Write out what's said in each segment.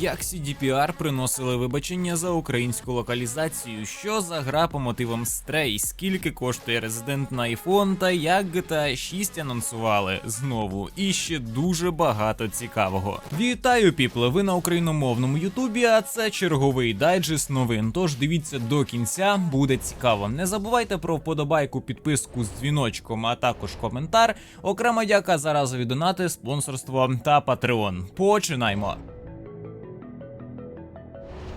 Як CDPR приносили вибачення за українську локалізацію, що за гра по мотивам Stray, скільки коштує резидент на iPhone та як GTA 6 анонсували знову, і ще дуже багато цікавого. Вітаю, піпле! Ви на україномовному Ютубі, а це черговий дайджест новин. Тож дивіться до кінця, буде цікаво. Не забувайте про вподобайку, підписку з дзвіночком, а також коментар. Окрема дяка за разові донати, спонсорство та Patreon. Починаймо.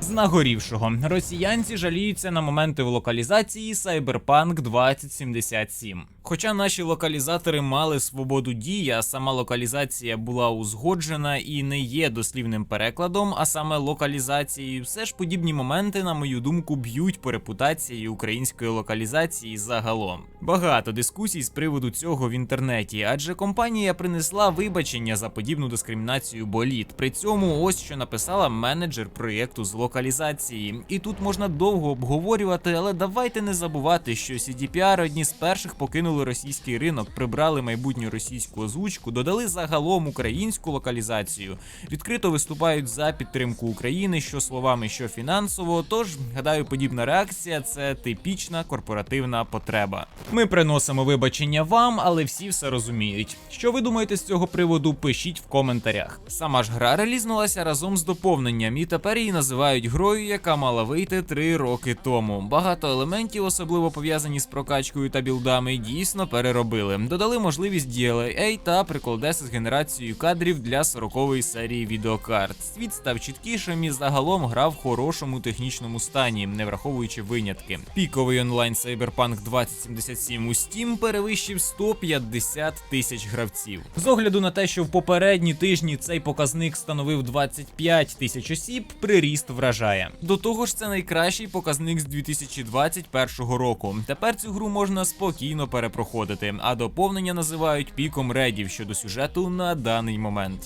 З нагорівшого росіянці жаліються на моменти в локалізації Cyberpunk 2077. Хоча наші локалізатори мали свободу дії, а сама локалізація була узгоджена і не є дослівним перекладом, а саме локалізацією, все ж подібні моменти, на мою думку, б'ють по репутації української локалізації загалом. Багато дискусій з приводу цього в інтернеті, адже компанія принесла вибачення за подібну дискримінацію боліт. При цьому ось що написала менеджер проєкту з локалізації. І тут можна довго обговорювати, але давайте не забувати, що CDPR одні з перших покинули російський ринок, прибрали майбутню російську озвучку, додали загалом українську локалізацію, відкрито виступають за підтримку України, що словами, що фінансово. Тож гадаю, подібна реакція це типічна корпоративна потреба. Ми приносимо вибачення вам, але всі все розуміють. Що ви думаєте з цього приводу? Пишіть в коментарях. Сама ж гра релізнулася разом з доповненням, і тепер її називають грою, яка мала вийти три роки тому. Багато елементів, особливо пов'язані з прокачкою та білдами, дійсно переробили. Додали можливість DLA та приколдеси з генерацією кадрів для 40-ї серії відеокарт. Світ став чіткішим і загалом гра в хорошому технічному стані, не враховуючи винятки. Піковий онлайн Cyberpunk 2077 у Steam перевищив 150 тисяч гравців. З огляду на те, що в попередні тижні цей показник становив 25 тисяч осіб, приріст вражає. До того ж, це найкращий показник з 2021 року. Тепер цю гру можна спокійно перепроходити, а доповнення називають піком редів щодо сюжету на даний момент.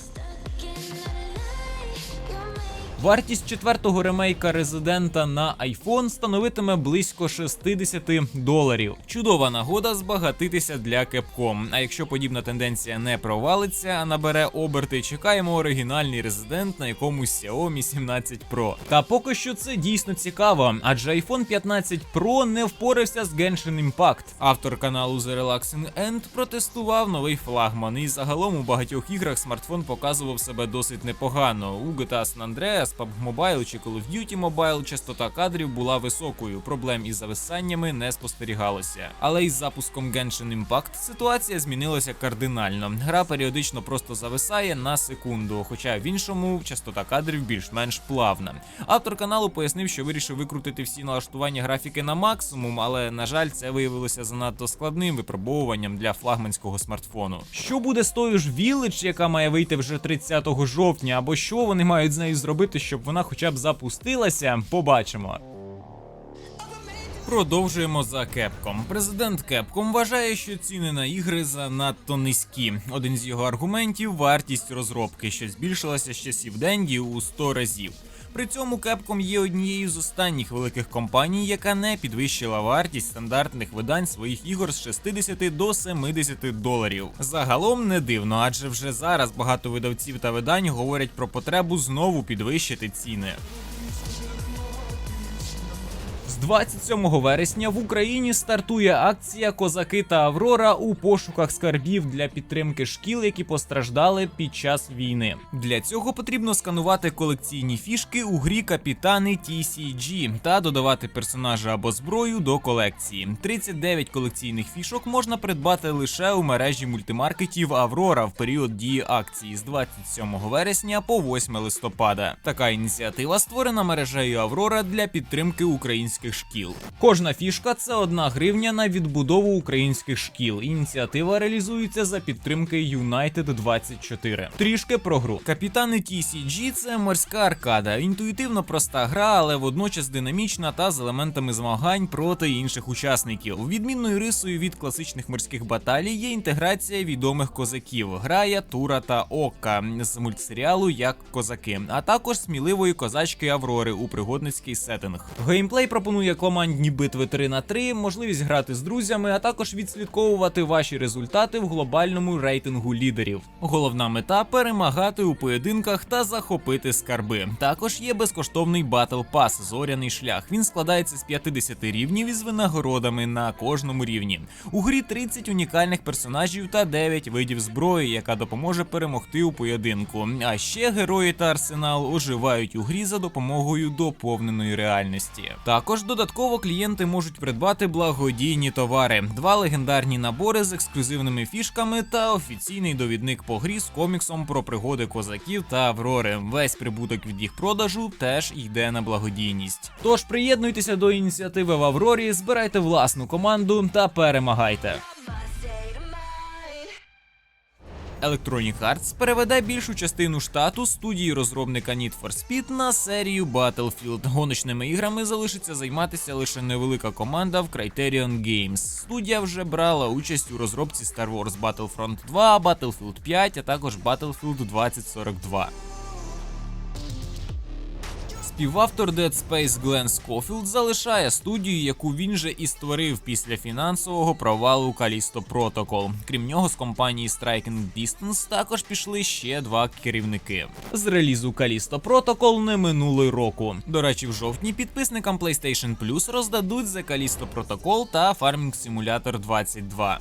Вартість четвертого ремейка резидента на iPhone становитиме близько 60 доларів. Чудова нагода збагатитися для Capcom. А якщо подібна тенденція не провалиться, а набере оберти, чекаємо оригінальний резидент на якомусь Xiaomi 17 Pro. Та поки що це дійсно цікаво, адже iPhone 15 Pro не впорався з Genshin Impact. Автор каналу The Relaxing End протестував новий флагман, і загалом у багатьох іграх смартфон показував себе досить непогано. У GTA San Andreas, PUBG Mobile чи Call of Duty Mobile частота кадрів була високою. Проблем із зависаннями не спостерігалося. Але із запуском Genshin Impact ситуація змінилася кардинально. Гра періодично просто зависає на секунду, хоча в іншому частота кадрів більш-менш плавна. Автор каналу пояснив, що вирішив викрутити всі налаштування графіки на максимум, але на жаль, це виявилося занадто складним випробовуванням для флагманського смартфону. Що буде з тою ж Village, яка має вийти вже 30 жовтня, або що вони мають з нею зробити, щоб вона хоча б запустилася? Побачимо. Продовжуємо за кепком. Президент Кепком вважає, що ціни на ігри занадто низькі. Один з його аргументів вартість розробки, що збільшилася з часів Денді у 100 разів. При цьому Capcom є однією з останніх великих компаній, яка не підвищила вартість стандартних видань своїх ігор з 60 до 70 доларів. Загалом не дивно, адже вже зараз багато видавців та видань говорять про потребу знову підвищити ціни. З 27 вересня в Україні стартує акція Козаки та Аврора у пошуках скарбів для підтримки шкіл, які постраждали під час війни. Для цього потрібно сканувати колекційні фішки у грі Капітани TCG та додавати персонажа або зброю до колекції. 39 колекційних фішок можна придбати лише у мережі мультимаркетів Аврора в період дії акції з 27 вересня по 8 листопада. Така ініціатива створена мережею Аврора для підтримки українських шкіл. Кожна фішка це одна гривня на відбудову українських шкіл. Ініціатива реалізується за підтримки United 24. Трішки про гру. Капітани TCG – це морська аркада, інтуїтивно проста гра, але водночас динамічна та з елементами змагань проти інших учасників. Відмінною рисою від класичних морських баталій є інтеграція відомих козаків: Грая, Тура та Ока з мультсеріалу як козаки, а також сміливої козачки Аврори у пригодницький сеттинг. Геймплей пропонує пропонує командні битви 3 на 3, можливість грати з друзями, а також відслідковувати ваші результати в глобальному рейтингу лідерів. Головна мета перемагати у поєдинках та захопити скарби. Також є безкоштовний Battle Pass Зоряний шлях. Він складається з 50 рівнів із винагородами на кожному рівні. У грі 30 унікальних персонажів та 9 видів зброї, яка допоможе перемогти у поєдинку. А ще герої та арсенал оживають у грі за допомогою доповненої реальності. Також додатково клієнти можуть придбати благодійні товари, два легендарні набори з ексклюзивними фішками та офіційний довідник по грі з коміксом про пригоди козаків та Аврори. Весь прибуток від їх продажу теж йде на благодійність. Тож приєднуйтеся до ініціативи в Аврорі, збирайте власну команду та перемагайте. Electronic Arts переведе більшу частину штату студії розробника Need for Speed на серію Battlefield. Гоночними іграми залишиться займатися лише невелика команда в Criterion Games. Студія вже брала участь у розробці Star Wars Battlefront 2, Battlefield 5, а також Battlefield 2042. Співавтор Dead Space Глен Скофілд залишає студію, яку він же і створив після фінансового провалу Callisto Protocol. Крім нього, з компанії Striking Distance також пішли ще два керівники. З релізу Callisto Protocol не минуло року. До речі, в жовтні підписникам PlayStation Plus роздадуть The Callisto Protocol та Farming Simulator 22.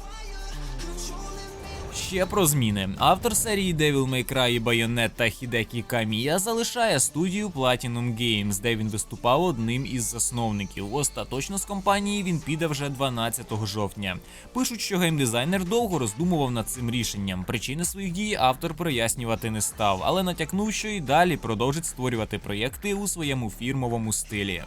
Ще про зміни. Автор серії Devil May Cry і Bayonetta Хідекі Камія залишає студію Platinum Games, де він виступав одним із засновників. Остаточно з компанії він піде вже 12 жовтня. Пишуть, що геймдизайнер довго роздумував над цим рішенням. Причини своїх дій автор прояснювати не став, але натякнув, що і далі продовжить створювати проєкти у своєму фірмовому стилі.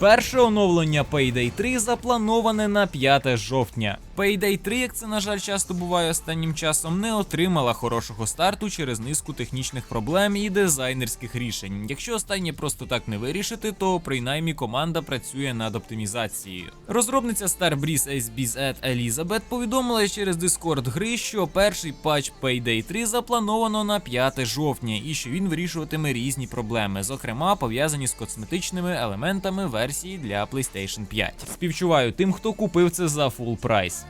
Перше оновлення Payday 3 заплановане на 5 жовтня. Payday 3, як це на жаль часто буває останнім часом, не отримала хорошого старту через низку технічних проблем і дизайнерських рішень. Якщо останнє просто так не вирішити, то принаймні команда працює над оптимізацією. Розробниця Starbreeze SBZ Elizabeth повідомила через Discord гри, що перший патч Payday 3 заплановано на 5 жовтня і що він вирішуватиме різні проблеми, зокрема пов'язані з косметичними елементами версії для PlayStation 5. Співчуваю тим, хто купив це за фул прайс.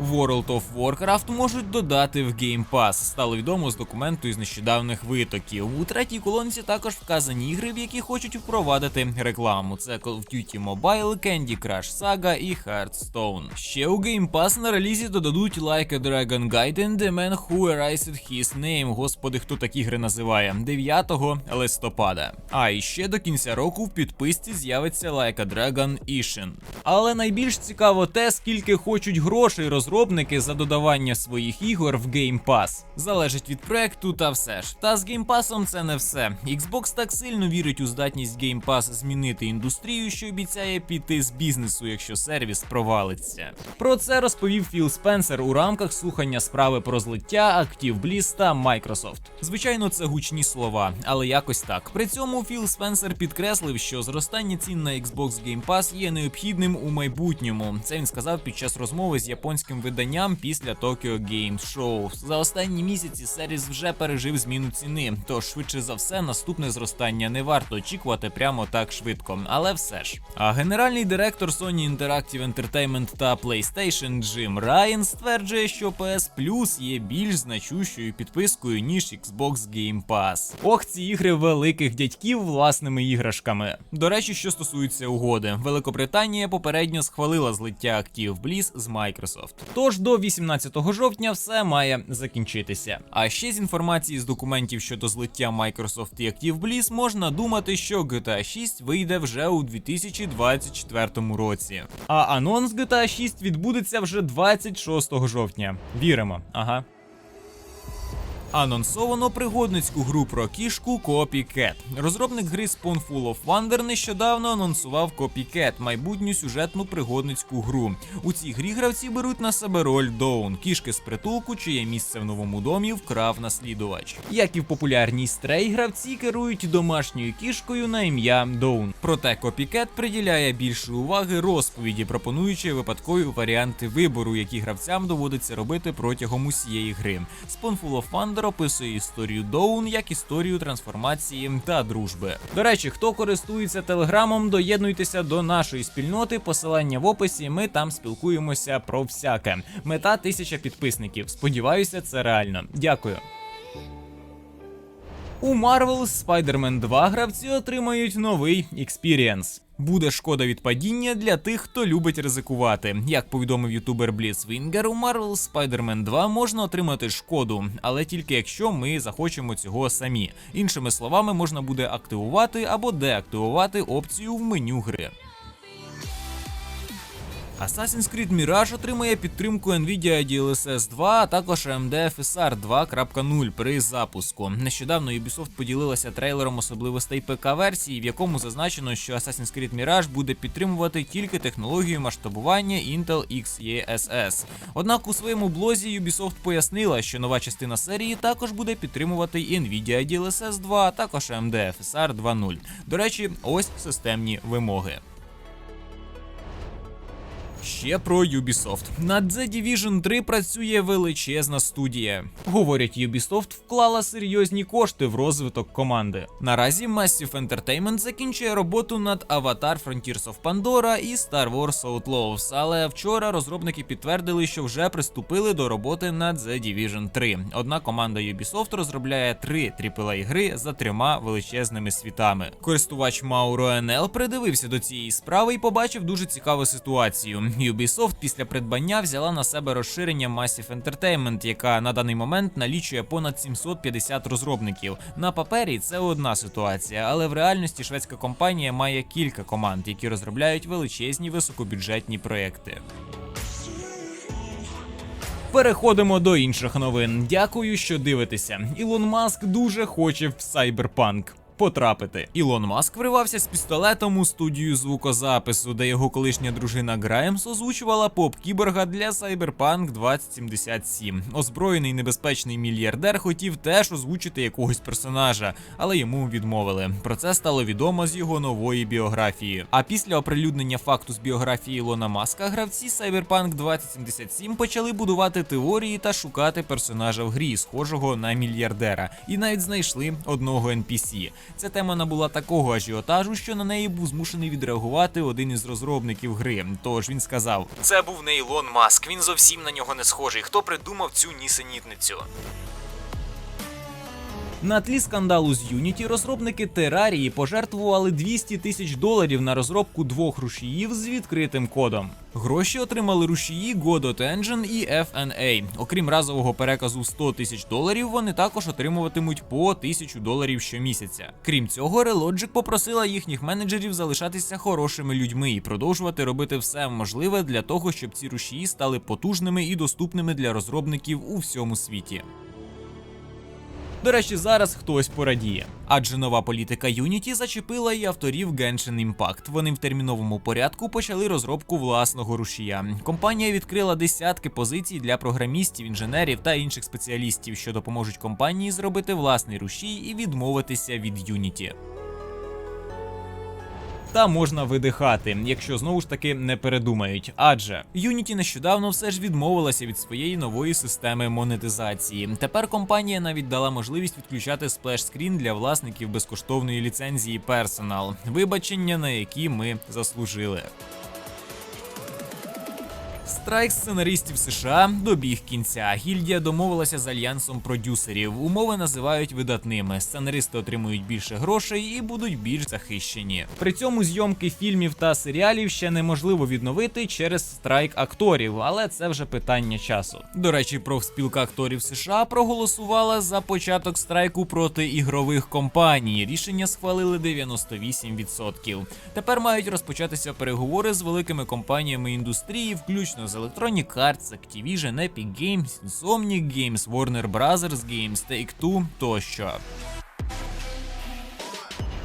World of Warcraft можуть додати в Game Pass. Стало відомо з документу із нещодавних витоків. У третій колонці також вказані ігри, в які хочуть впровадити рекламу. Це Call of Duty Mobile, Candy Crush Saga і Hearthstone. Ще у Game Pass на релізі додадуть Like a Dragon Gaiden, The Man Who Erased His Name. Господи, хто такі ігри називає 9 листопада. А і ще до кінця року в підписці з'явиться Like a Dragon Ishin. Але найбільш цікаво те, скільки хочуть грошей розробники за додавання своїх ігор в Game Pass. Залежить від проекту та все ж. Та з Game Pass це не все. Xbox так сильно вірить у здатність Game Pass змінити індустрію, що обіцяє піти з бізнесу, якщо сервіс провалиться. Про це розповів Філ Спенсер у рамках слухання справи про злиття Active та Microsoft. Звичайно, це гучні слова, але якось так. При цьому Філ Спенсер підкреслив, що зростання цін на Xbox Game Pass є необхідним у майбутньому. Це він сказав під час розмови з японським виданням після Tokyo Game Show. За останні місяці сервіс вже пережив зміну ціни, тож швидше за все наступне зростання не варто очікувати прямо так швидко, але все ж. А генеральний директор Sony Interactive Entertainment та PlayStation Джим Райан стверджує, що PS Plus є більш значущою підпискою ніж Xbox Game Pass. Ох, ці ігри великих дядьків власними іграшками. До речі, що стосується угоди, Великобританія попередньо схвалила злиття Active Bliss з Microsoft. Тож до 18 жовтня все має закінчитися. А ще з інформації з документів щодо злиття Microsoft і Active Bliss можна думати, що GTA 6 вийде вже у 2024 році. А анонс GTA 6 відбудеться вже 26 жовтня. Віримо, ага. Анонсовано пригодницьку гру про кішку Copycat. Розробник гри Spoonful of Wonder нещодавно анонсував Copycat, майбутню сюжетну пригодницьку гру. У цій грі гравці беруть на себе роль Доун, кішки з притулку, чиє місце в новому домі вкрав наслідувач. Як і в популярній стрей, гравці керують домашньою кішкою на ім'я Доун. Проте Copycat приділяє більше уваги розповіді, пропонуючи випадкові варіанти вибору, які гравцям доводиться робити протягом усієї гри. Spoonful of Wonder описує історію Доун як історію трансформації та дружби. До речі, хто користується телеграмом, доєднуйтеся до нашої спільноти. Посилання в описі. Ми там спілкуємося про всяке. Мета тисяча підписників. Сподіваюся, це реально. Дякую. У Marvel's Spider-Man 2 гравці отримають новий експірієнс. Буде шкода від падіння для тих, хто любить ризикувати. Як повідомив ютубер Бліцвінгер, у Marvel Spider-Man 2 можна отримати шкоду, але тільки якщо ми захочемо цього самі. Іншими словами, можна буде активувати або деактивувати опцію в меню гри. Assassin's Creed Mirage отримає підтримку Nvidia DLSS 2, а також AMD FSR 2.0 при запуску. Нещодавно Ubisoft поділилася трейлером особливостей ПК-версії, в якому зазначено, що Assassin's Creed Mirage буде підтримувати тільки технологію масштабування Intel XeSS. Однак у своєму блозі Ubisoft пояснила, що нова частина серії також буде підтримувати Nvidia DLSS 2, а також AMD FSR 2.0. До речі, ось системні вимоги. Ще про Ubisoft. Над The Division 3 працює величезна студія. Говорять, Ubisoft вклала серйозні кошти в розвиток команди. Наразі Massive Entertainment закінчує роботу над Avatar Frontiers of Pandora і Star Wars Outlaws, але вчора розробники підтвердили, що вже приступили до роботи над The Division 3. Одна команда Ubisoft розробляє три aaa гри за трьома величезними світами. Користувач Мауро НЛ придивився до цієї справи і побачив дуже цікаву ситуацію. Ubisoft після придбання взяла на себе розширення Massive Entertainment, яка на даний момент налічує понад 750 розробників. На папері це одна ситуація, але в реальності шведська компанія має кілька команд, які розробляють величезні високобюджетні проекти. Переходимо до інших новин. Дякую, що дивитеся. Ілон Маск дуже хоче в Cyberpunk потрапити. Ілон Маск вривався з пістолетом у студію звукозапису, де його колишня дружина Граймс озвучувала поп кіборга для Cyberpunk 2077. Озброєний небезпечний мільярдер хотів теж озвучити якогось персонажа, але йому відмовили. Про це стало відомо з його нової біографії. А після оприлюднення факту з біографії Ілона Маска гравці Cyberpunk 2077 почали будувати теорії та шукати персонажа в грі, схожого на мільярдера, і навіть знайшли одного NPC. Ця тема набула такого ажіотажу, що на неї був змушений відреагувати один із розробників гри. Тож він сказав: Це був не Ілон Маск, він зовсім на нього не схожий. Хто придумав цю нісенітницю? На тлі скандалу з Unity розробники Терарії пожертвували 200 тисяч доларів на розробку двох рушіїв з відкритим кодом. Гроші отримали рушії Godot Engine і FNA. Окрім разового переказу 100 тисяч доларів, вони також отримуватимуть по 1000 доларів щомісяця. Крім цього, Relogic попросила їхніх менеджерів залишатися хорошими людьми і продовжувати робити все можливе для того, щоб ці рушії стали потужними і доступними для розробників у всьому світі. До речі, зараз хтось порадіє, адже нова політика Unity зачепила і авторів Genshin Impact. Вони в терміновому порядку почали розробку власного рушія. Компанія відкрила десятки позицій для програмістів, інженерів та інших спеціалістів, що допоможуть компанії зробити власний рушій і відмовитися від Unity. Та можна видихати, якщо знову ж таки не передумають. Адже Unity нещодавно все ж відмовилася від своєї нової системи монетизації. Тепер компанія навіть дала можливість відключати сплеш-скрін для власників безкоштовної ліцензії персонал, вибачення на які ми заслужили. Страйк сценаристів США добіг кінця. Гільдія домовилася з альянсом продюсерів. Умови називають видатними. Сценаристи отримують більше грошей і будуть більш захищені. При цьому зйомки фільмів та серіалів ще неможливо відновити через страйк акторів, але це вже питання часу. До речі, профспілка акторів США проголосувала за початок страйку проти ігрових компаній. Рішення схвалили 98%. Тепер мають розпочатися переговори з великими компаніями індустрії, включно з Electronic Arts, Activision, Epic Games, Insomniac Games, Warner Bros. Games, Take-Two тощо.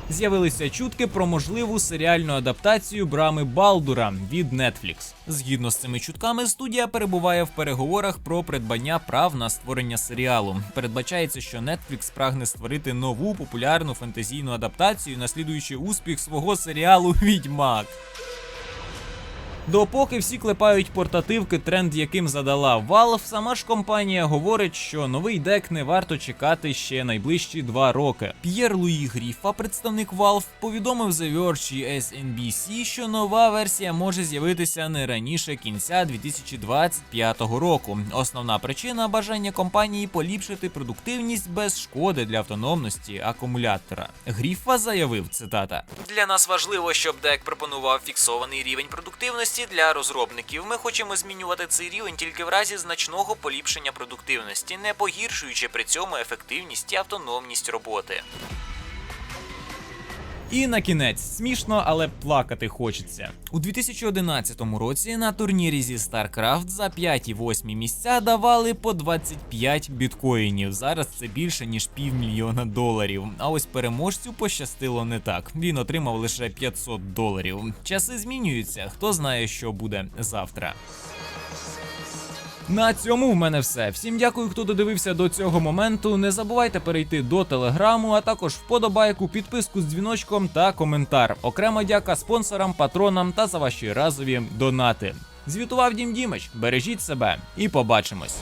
З'явилися чутки про можливу серіальну адаптацію брами Балдура від Netflix. Згідно з цими чутками, студія перебуває в переговорах про придбання прав на створення серіалу. Передбачається, що Netflix прагне створити нову популярну фентезійну адаптацію, наслідуючи успіх свого серіалу Відьмак. Допоки всі клепають портативки, тренд яким задала Valve, сама ж компанія говорить, що новий дек не варто чекати ще найближчі два роки. П'єр Луї Гріфа, представник Valve, повідомив The Verge і SNBC, що нова версія може з'явитися не раніше кінця 2025 року. Основна причина бажання компанії поліпшити продуктивність без шкоди для автономності акумулятора. Гріфа заявив цитата: Для нас важливо, щоб дек пропонував фіксований рівень продуктивності для розробників. Ми хочемо змінювати цей рівень тільки в разі значного поліпшення продуктивності, не погіршуючи при цьому ефективність і автономність роботи. І на кінець смішно, але плакати хочеться. У 2011 році на турнірі зі StarCraft за 5 і 8 місця давали по 25 біткоїнів. Зараз це більше ніж півмільйона доларів. А ось переможцю пощастило не так. Він отримав лише 500 доларів. Часи змінюються. Хто знає, що буде завтра. На цьому в мене все. Всім дякую, хто додивився до цього моменту. Не забувайте перейти до телеграму, а також вподобайку, підписку з дзвіночком та коментар. Окрема дяка спонсорам, патронам та за ваші разові донати. Звітував Дім Дімич. Бережіть себе і побачимось.